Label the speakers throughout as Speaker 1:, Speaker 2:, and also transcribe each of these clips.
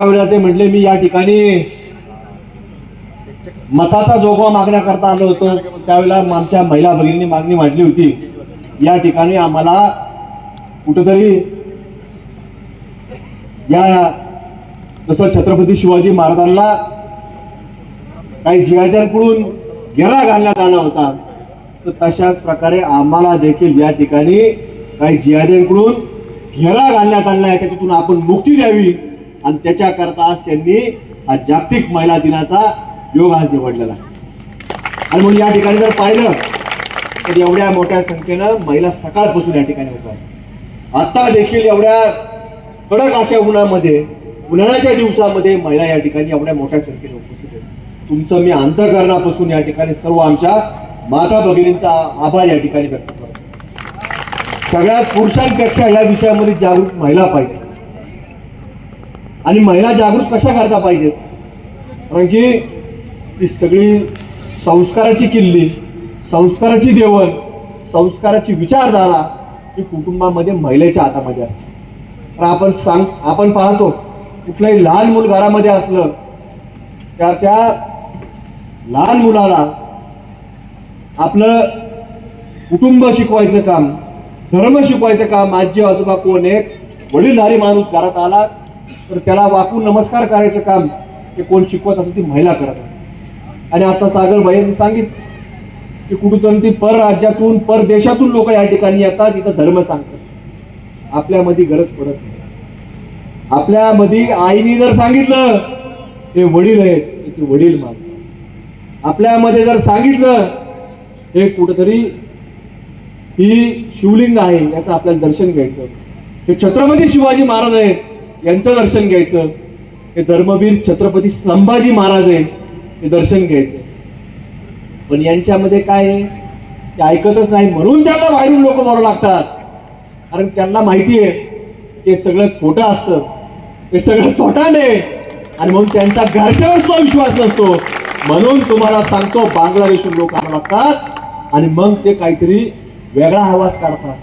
Speaker 1: त्यावेळेला ते म्हटले मी या ठिकाणी मताचा जोगवा मागण्याकरता आलो होतो. त्यावेळेला आमच्या महिला भगिनींनी मागणी मांडली होती. या ठिकाणी आम्हाला कुठेतरी या जसं छत्रपती शिवाजी महाराजांना काही जिहाद्यांकडून घेरा घालण्यात आला होता तर तशाच प्रकारे आम्हाला देखील या ठिकाणी काही जिहाद्यांकडून घेरा घालण्यात आला आहे. त्याच्यातून आपण मुक्ती द्यावी. आणि त्याच्याकरता आज त्यांनी हा जागतिक महिला दिनाचा योग आज निवडलेला आहे. आणि म्हणून या ठिकाणी जर पाहिलं तर एवढ्या मोठ्या संख्येनं महिला सकाळपासून या ठिकाणी होतात आता देखील एवढ्या कडक अशा उन्हामध्ये उन्हाळ्याच्या दिवसामध्ये महिला या ठिकाणी एवढ्या मोठ्या संख्येने उपस्थित आहेत. तुमचं मी अंतकरणापासून या ठिकाणी सर्व आमच्या माता भगिनींचा आभार या ठिकाणी व्यक्त करतो. सगळ्या पुरुषांपेक्षा या विषयामध्ये जागृत महिला पाहिजे. आणि महिला जागृत कशा करता पाहिजेत कारण की ती सगळी संस्काराची किल्ली संस्काराची देवण संस्काराची विचारधारा ही कुटुंबामध्ये महिलेच्या हातामध्ये आहे तर आपण सांग आपण पाहतो कुठलंही लहान मूल घरामध्ये असलं त्या त्या लहान मुलाला आपलं कुटुंब शिकवायचं काम धर्म शिकवायचं काम आजी आजोबा कोण एक वडीलधारी माणूस घरात आला तर त्याला वाकून नमस्कार करायचं काम ते कोण शिकवत असं ती महिला करत असते आणि आता सागर भाईंनी सांगितलं की कुठून ती पर राज्यातून लोक या ठिकाणी येतात इथं धर्म सांगतात. आपल्यामध्ये गरज पडत नाही. आपल्यामध्ये आईने जर सांगितलं हे वडील आहेत ते वडील मानतात. आपल्यामध्ये जर सांगितलं हे कुठंतरी ही शिवलिंग आहे याचं आपल्याला दर्शन घ्यायचं हे छत्रपती शिवाजी महाराज आहेत यांचं दर्शन घ्यायचं. हे धर्मवीर छत्रपती संभाजी महाराज आहे हे दर्शन घ्यायचं. पण यांच्यामध्ये काय आहे? ते ऐकतच नाही. म्हणून त्यांना बाहेरून लोक बोलावं लागतात. कारण त्यांना माहिती आहे ते सगळं खोटं असतं. ते सगळं तोटाने आणि म्हणून त्यांचा घरच्यावर सुद्धा विश्वास नसतो. म्हणून तुम्हाला सांगतो बांगलादेशून लोक आणावं लागतात. आणि मग ते काहीतरी वेगळा आवाज काढतात.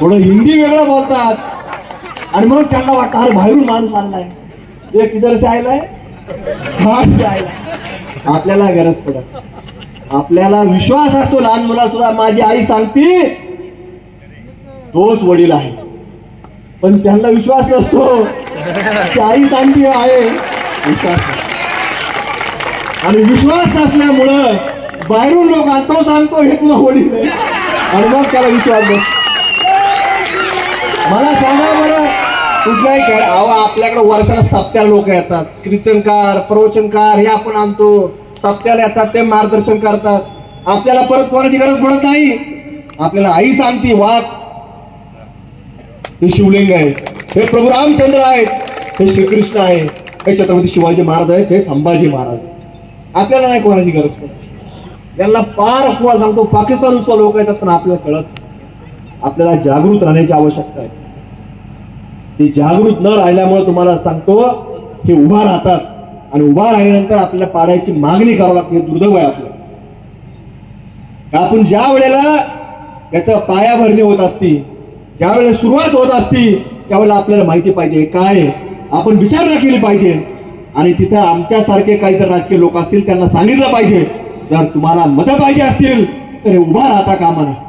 Speaker 1: थोडं हिंदी वेगळं बोलतात. आणि म्हणून त्यांना वाटतं अरे बाहेरून माणूस आणलाय एक किधर से आयलाय बाहेर से आयलाय. आपल्याला गरज पडत आपल्याला विश्वास असतो लहान मुला सुद्धा माझी आई सांगते तोच वडील आहे. पण त्यांना विश्वास नसतो. की आई सांगती आहे विश्वास आणि विश्वास नसल्यामुळं बाहेरून लोक तो सांगतो हे तुला वडील आहे. आणि मग त्याला विश्वास मला सांगा बरं कुठलाही खेळ अहो आपल्याकडे वर्षाला सप्त्या लोक येतात. कीर्तनकार प्रवचनकार हे आपण आणतो. सप्त्याला येतात ते मार्गदर्शन करतात. आपल्याला परत कोणाची गरज पडत नाही. आपल्याला आई सांगते वाक हे शिवलिंग आहे. हे प्रभू रामचंद्र आहेत हे श्रीकृष्ण आहे. हे छत्रपती शिवाजी महाराज आहेत. हे संभाजी महाराज आपल्याला नाही कोणाची गरज पडत. त्यांना पार अपवाद सांगतो. पाकिस्तानचा लोक येतात पण आपल्याला कळत आपल्याला जागृत राहण्याची आवश्यकता आहे. ते जागृत न राहिल्यामुळे तुम्हाला सांगतो हे उभा राहतात. आणि उभा राहिल्यानंतर आपल्याला पाडायची मागणी करावी लागते. दुर्दैव आहे आपलं. आपण ज्या वेळेला याचं पायाभरणी होत असती ज्या वेळेला सुरुवात होत असती त्यावेळेला आपल्याला माहिती पाहिजे काय आपण विचारणा केली पाहिजे. आणि तिथं आमच्यासारखे काही जर राजकीय लोक असतील त्यांना सांगितलं पाहिजे. जर तुम्हाला मतं पाहिजे असतील तर हे उभा राहता कामा नये.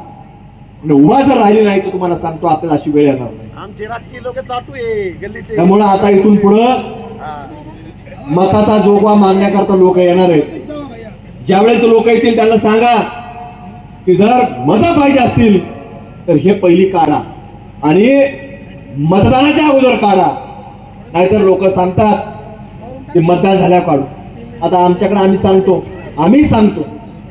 Speaker 1: उभा जर राहिली नाही तर तुम्हाला सांगतो आपल्याला अशी वेळ येणार नाही.
Speaker 2: आमचे राजकीय लोक चाटू आहे
Speaker 1: त्यामुळं आता इथून पुढं. मताचा जोगवा मागण्याकरता लोक येणार आहेत. ज्यावेळेस लोक येतील त्यांना सांगा की जर मतं पाहिजे असतील तर हे पहिली काढा. आणि मतदानाच्या अगोदर काढा. नाहीतर लोक सांगतात की मतदान झाल्या काढू. आता आमच्याकडे आम्ही सांगतो. आम्ही सांगतो.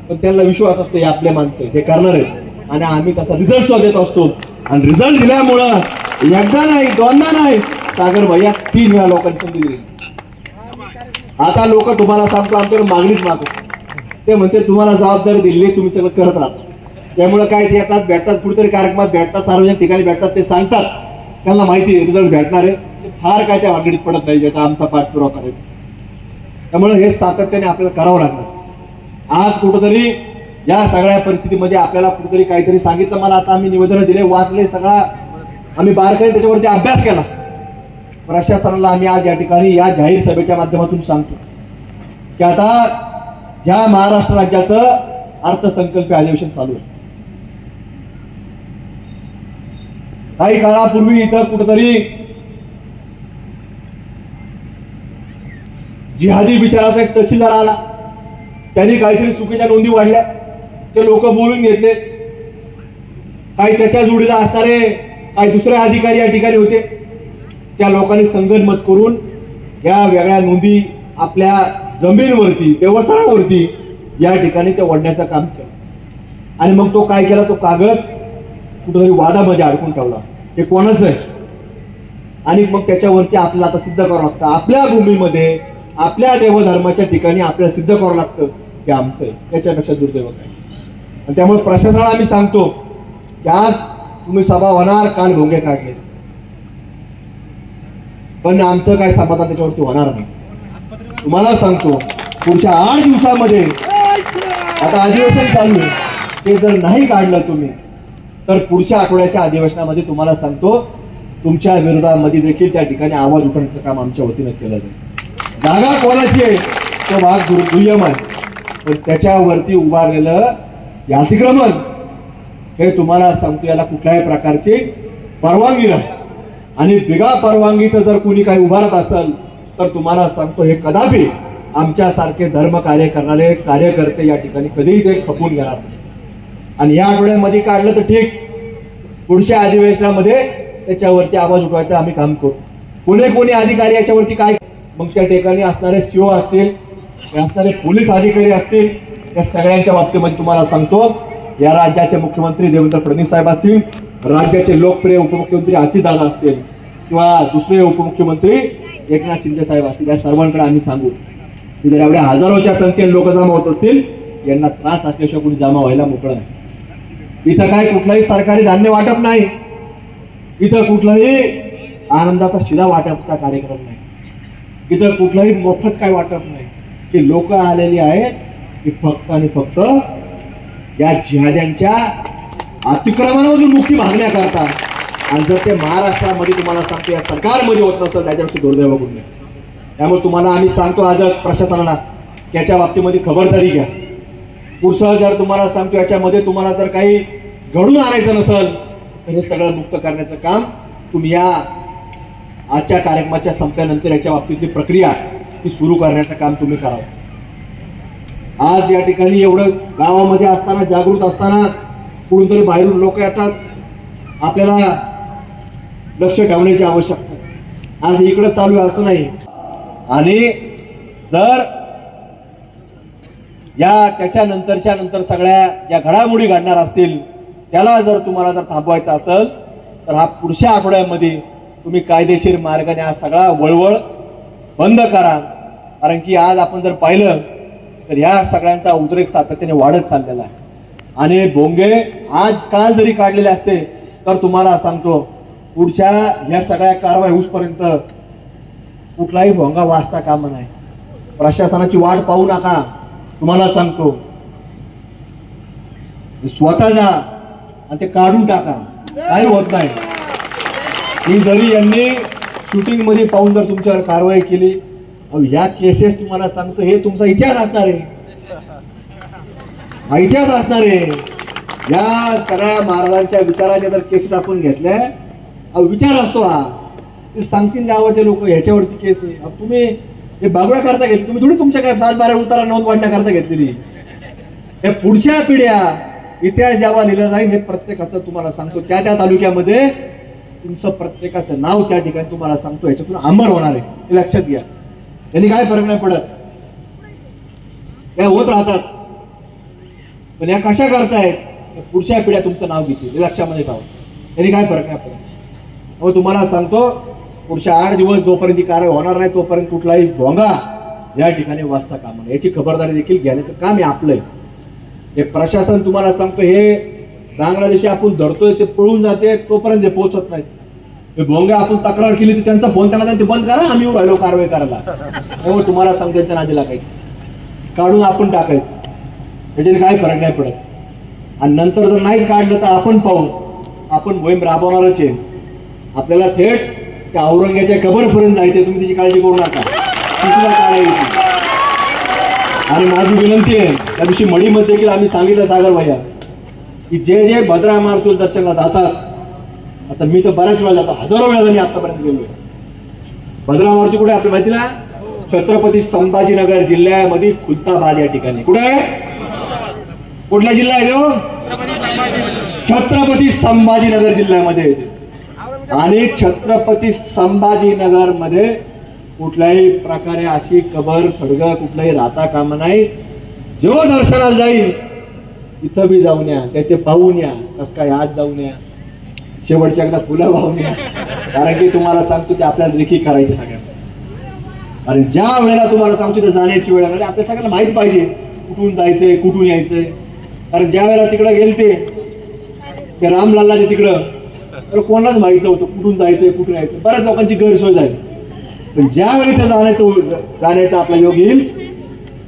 Speaker 1: पण त्यांना विश्वास असतो हे आपले माणसं हे करणार आहेत. आणि आम्ही कसा रिझल्ट सुद्धा देत असतो. आणि रिझल्ट दिल्यामुळं एकदा नाही दोनदा नाही. सागर भैया तीन वेळा लोकांनी संधी दिली. आता लोक तुम्हाला सांगतो आमच्याकडे मागणीच मागतो ते म्हणते तुम्हाला जबाबदारी दिली तुम्ही सगळं करत राहता त्यामुळे काय ते येतात भेटतात कुठेतरी कार्यक्रमात भेटतात सार्वजनिक ठिकाणी भेटतात ते सांगतात. त्यांना माहिती आहे रिझल्ट भेटणार आहे. फार काय त्या भानगडीत पडत नाही ज्याचा आमचा पाठपुरावा करायचा. त्यामुळे हे सातत्याने आपल्याला करावं लागणार. आज कुठंतरी या सगळ्या परिस्थितीमध्ये आपल्याला कुठेतरी काहीतरी सांगितलं. मला आता आम्ही निवेदन दिले वाचले सगळा आम्ही बारकाई त्याच्यावरती अभ्यास केला. प्रशासनाला आम्ही आज या ठिकाणी या जाहीर सभेच्या माध्यमातून सांगतो. की आता ह्या महाराष्ट्र राज्याचं अर्थसंकल्प अधिवेशन चालू आहे. काही काळापूर्वी इथं कुठंतरी जिहादी विचाराचा एक तहसीलदार आला. त्यांनी काहीतरी चुकीच्या नोंदी वाढल्या. ते लोक बोलून घेतले. काही त्याच्या जोडीला असणारे काही दुसरे अधिकारी या ठिकाणी होते. त्या लोकांनी संगनमत करून या वेगळ्या नोंदी आपल्या जमीनवरती देवस्थानावरती या ठिकाणी ते ओढण्याचं काम केलं. आणि मग तो काय केला? तो कागद कुठेतरी वादामध्ये अडकून ठेवला. हे कोणाचं आहे? आणि मग त्याच्यावरती आपल्याला आता सिद्ध करावं लागतं. आपल्या भूमीमध्ये आपल्या देवधर्माच्या ठिकाणी आपल्याला सिद्ध करावं लागतं की आमचं आहे. त्याच्यापेक्षा दुर्दैव काय आणि त्यामुळे प्रशासनाला आम्ही सांगतो की आज तुम्ही सभा होणार काल भोंगे काढले पण आमचं काय समाधान त्याच्यावरती होणार नाही. तुम्हाला सांगतो पुढच्या आठ दिवसामध्ये आता अधिवेशन चालू आहे. ते जर नाही काढलं तुम्ही तर पुढच्या आठवड्याच्या अधिवेशनामध्ये तुम्हाला सांगतो तुमच्या विरोधामध्ये देखील त्या ठिकाणी आवाज उठवण्याचं काम आमच्या वतीनं केलं जाईल. जागा कोणाची आहे? तो भाग दुर- आहे. पण त्याच्यावरती उभारलेलं हे अतिक्रमण. हे तुम्हाला सांगतो याला कुठल्याही प्रकारची परवानगी नाही. आणि बिगा परवानगीचं जर कुणी काही उभारत असेल तर तुम्हाला सांगतो हे कदापि आमच्यासारखे धर्म कार्य करणारे कार्यकर्ते या ठिकाणी कधीही ते खपून घेणार नाही. आणि या आठवड्यामध्ये काढलं तर ठीक. पुढच्या अधिवेशनामध्ये त्याच्यावरती आवाज उठवायचं आम्ही काम करू. कोणी कोणी अधिकारी याच्यावरती काय मग त्या ठिकाणी असणारे सीओ असतील असणारे पोलीस अधिकारी असतील या सगळ्यांच्या बाबतीमध्ये तुम्हाला सांगतो या राज्याचे मुख्यमंत्री देवेंद्र फडणवीस साहेब असतील राज्याचे लोकप्रिय उपमुख्यमंत्री अजितदादा असतील किंवा दुसरे उपमुख्यमंत्री एकनाथ शिंदे साहेब असतील या सर्वांकडे आम्ही सांगू. की जर एवढ्या हजारोच्या संख्येने लोक जमा होत असतील यांना त्रास असल्याशिवाय कुणी जमा व्हायला मोकळं नाही. इथं काय कुठलाही सरकारी धान्य वाटप नाही. इथं कुठलाही आनंदाचा शिला वाटपचा कार्यक्रम नाही. इथं कुठलाही मोफत काय वाटप नाही. की लोक आलेली आहेत की फक्त आणि फक्त या जिहाद्यांच्या अतिक्रमणामधून मुक्ती मागण्याकरता आणि जर ते महाराष्ट्रामध्ये तुम्हाला सांगतो या सरकारमध्ये होत नसेल त्याच्यापेक्षा दुर्दैव गुण नाही त्यामुळे तुम्हाला आम्ही सांगतो आजच प्रशासनाला याच्या बाबतीमध्ये खबरदारी घ्या. पुढचं जर तुम्हाला सांगतो याच्यामध्ये तुम्हाला जर काही घडून आणायचं नसेल तर हे सगळं मुक्त करण्याचं काम तुम्ही या आजच्या कार्यक्रमाच्या संपल्यानंतर याच्या बाबतीतली प्रक्रिया ही सुरू करण्याचं काम तुम्ही करावं आज या ठिकाणी एवढं गावामध्ये असताना जागृत असताना कुठूनतरी बाहेरून लोक येतात. आपल्याला लक्ष ठेवण्याची आवश्यकता आज इकडं चालू असं नाही. आणि जर या त्याच्यानंतरच्या नंतर सगळ्या ज्या घडामोडी घडणार असतील त्याला जर तुम्हाला जर थांबवायचं असेल तर हा पुढच्या आठवड्यामध्ये तुम्ही कायदेशीर मार्गाने हा सगळा वळवळ बंद करा. कारण की आज आपण जर पाहिलं तर ह्या सगळ्यांचा उद्रेक सातत्याने वाढत चाललेला आहे. आणि भोंगे आज काल जरी काढलेले असते तर तुम्हाला सांगतो पुढच्या ह्या सगळ्या कारवाई होऊसपर्यंत कुठलाही भोंगा वाचता कामा नाही प्रशासनाची वाट पाहू नका. तुम्हाला सांगतो स्वतः जा आणि ते काढून टाका. काही होत नाही. ही जरी यांनी शूटिंगमध्ये पाहून जर तुमच्यावर कारवाई केली अहो या केसेस तुम्हाला सांगतो हे तुमचा इतिहास असणार आहे. हा इतिहास असणार आहे. या सगळ्या महाराजांच्या विचाराच्या जर केसेस आपण घेतल्या अहो विचार असतो हा. ते सांगतील गावाचे लोक ह्याच्यावरती केस आहे. अहो, तुम्ही हे बागव्या करता घेतली तुम्ही थोडी तुमच्या काय सात बारा उतारा नोंद वाढण्याकरता घेतलेली. हे पुढच्या पिढ्या इतिहास जेव्हा लिहिला जाईल हे प्रत्येकाचं तुम्हाला सांगतो. त्या त्या तालुक्यामध्ये तुमचं प्रत्येकाचं नाव त्या ठिकाणी तुम्हाला सांगतो. याच्यातून अंबर होणार आहे. हे लक्षात घ्या. त्यांनी काय फरक नाही पडत? त्या होत राहतात. पण या कशा करतायत? पुढच्या पिढ्या तुमचं नाव घेतील. लक्षामध्ये ठेवा. त्यांनी काय फरक नाही पडत. मग तुम्हाला सांगतो पुढच्या आठ दिवस जोपर्यंत ही कारवाई होणार नाही तोपर्यंत कुठलाही भोंगा या ठिकाणी वाचता कामा नये याची खबरदारी देखील घेण्याचं काम आहे आपलं. हे प्रशासन तुम्हाला सांगतो हे बांगलादेशी आपण धरतोय ते पळून जाते तोपर्यंत ते पोहोचत नाही भोंगे आपण तक्रार केली तर त्यांचा फोन त्यांना ते बंद करा आम्ही राहिलो कारवाई करायला. त्यामुळे तुम्हाला सांगतो त्यांच्या नादी काही. काढून आपण टाकायचं. त्याच्याने काही फरक नाही पडत. आणि नंतर जर नाहीच काढलं तर आपण पाहू. आपण मोहीम राबवणारच आहे. आपल्याला थेट त्या औरंगाच्या कबरपर्यंत जायचंय. तुम्ही त्याची काळजी करू नका. आणि माझी विनंती आहे त्या दिवशी मडीमध्ये देखील आम्ही सांगितलं सागर भैया की जे जे भद्रा मारुती दर्शनाला जातात आता मी तर बऱ्याच वेळा जातो हजारो वेळा मी आतापर्यंत गेलोय. भद्रा मारुती कुठे आहे आपल्या माहिती ना छत्रपती संभाजीनगर जिल्ह्यामध्ये खुलताबाद या ठिकाणी. कुठे? आहे कुठला जिल्हा आहे तो? छत्रपती संभाजीनगर जिल्ह्यामध्ये. आणि छत्रपती संभाजीनगरमध्ये कुठल्याही प्रकारे अशी कबर खडग कुठलाही राहता कामा नाही. जो दर्शनाला जाईल इथं बी जाऊन या त्याचे पाहून या कस काय आज जाऊन या. शेवटच्या एकदा फुलं वाहून या कारण की तुम्हाला सांगतो ते आपल्याला देखी करायचे सगळ्यांना आणि ज्या वेळेला तुम्हाला सांगतो ते जाण्याची वेळ आपल्या सगळ्यांना माहीत पाहिजे कुठून जायचंय कुठून यायचंय. कारण ज्या वेळेला तिकडे गेलते ते रामलालाचे तिकडं तर कोणालाच माहीत नव्हतं कुठून जायचंय कुठून यायचं बऱ्याच लोकांची गैरसोय झाली. पण ज्यावेळी ते जाण्याचं जाण्याचा आपला योग येईल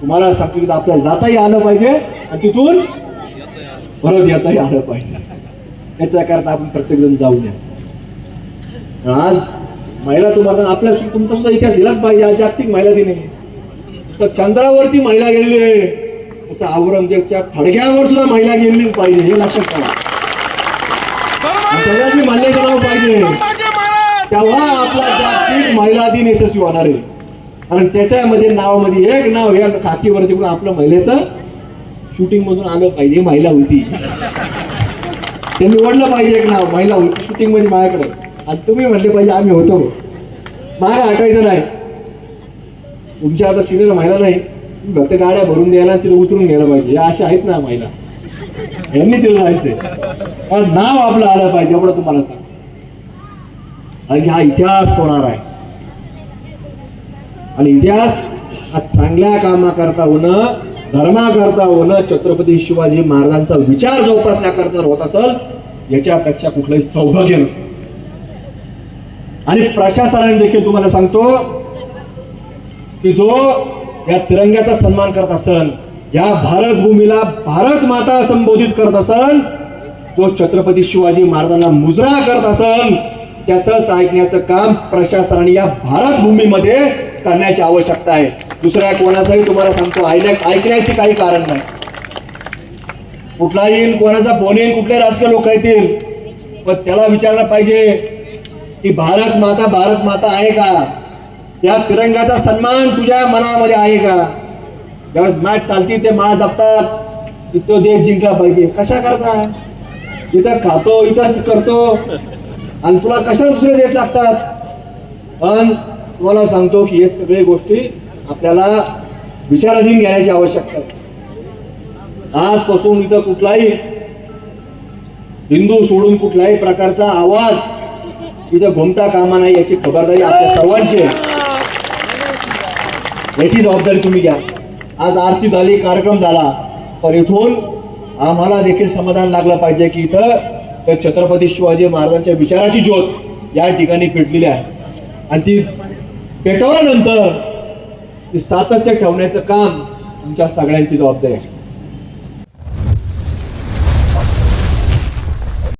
Speaker 1: तुम्हाला सांगतो की आपल्याला जाताही आलं पाहिजे आणि तिथून परत येताही आलं पाहिजे. त्याच्याकरता आपण प्रत्येक जण जाऊन या आज महिला तुम्हाला आपल्या तुमचा सुद्धा इतिहास दिलाच पाहिजे. आज जागतिक महिला दिन चंद्रावरती महिला गेलेली आहे. तसं औरंगजेबच्या थडग्यावर सुद्धा महिला गेलेलीच पाहिजे हे लक्षात ठेवा. सगळ्यांनी मान्यता नाव पाहिजे. तेव्हा आपला जागतिक महिला दिन यशस्वी होणार आहे. कारण त्याच्यामध्ये नावामध्ये एक नाव या खाकीवरती पण आपलं महिलेचं शूटिंग मधून आलं पाहिजे महिला होती. ते निवडलं पाहिजे एक नाव महिला होती शूटिंगमध्ये माझ्याकडे. आणि तुम्ही म्हणले पाहिजे आम्ही होतो. मला हटायचं नाही. तुमच्या आता सिनियर महिला नाही. फक्त गाड्या भरून द्यायला तिला उतरून घ्यायला पाहिजे. या अशा आहेत ना महिला. यांनी तिला जायचंय पण नाव आपलं आलं पाहिजे एवढं तुम्हाला सांग आणि हा इतिहास होणार आहे. आणि इतिहास हा चांगल्या कामाकरता होणं धर्माकरता होणं छत्रपती शिवाजी महाराजांचा विचार जोपासण्याकरता होत असेल याच्यापेक्षा कुठलंही सौभाग्य नसतं. आणि प्रशासनाने देखील तुम्हाला सांगतो की जो या तिरंग्याचा सन्मान करत असल या भारत भूमीला भारत माता संबोधित करत असल जो छत्रपती शिवाजी महाराजांना मुजरा करत असल त्याच ऐकण्याचं काम प्रशासनाने या भारत भूमीमध्ये करण्याची आवश्यकता आहे. दुसऱ्या कोणाचाही तुम्हाला सांगतो ऐक- ऐकण्याची काही कारण नाही. कुठला येईल कोणाचा फोन येईल कुठले राजकीय लोक येतील पण त्याला विचारलं पाहिजे की भारत माता भारत माता आहे का? त्या तिरंगाचा सन्मान तुझ्या मनामध्ये आहे का? ज्यावेळेस मॅच चालती ते मा जपतात. तिथं देश जिंकला पाहिजे. कशा करता? इथं खातो इथं करतो. आणि तुला कशा दुसरे देश लागतात? पण तुम्हाला सांगतो की हे सगळे गोष्टी आपल्याला विचाराधीन घेण्याची आवश्यकता आहे. आजपासून इथं कुठलाही हिंदू सोडून कुठलाही प्रकारचा आवाज इथं घुमता कामा नाही याची खबरदारी आपल्या सर्वांची आहे. याची जबाबदारी तुम्ही घ्या. आज आरती झाली कार्यक्रम झाला पण इथून आम्हाला देखील समाधान लागलं पाहिजे की इथं छत्रपती शिवाजी महाराजांच्या विचाराची ज्योत या ठिकाणी पेटलेली आहे. आणि ती पेटवल्यानंतर सातत्य ठेवण्याचं काम तुमच्या सगळ्यांची जबाबदारी आहे.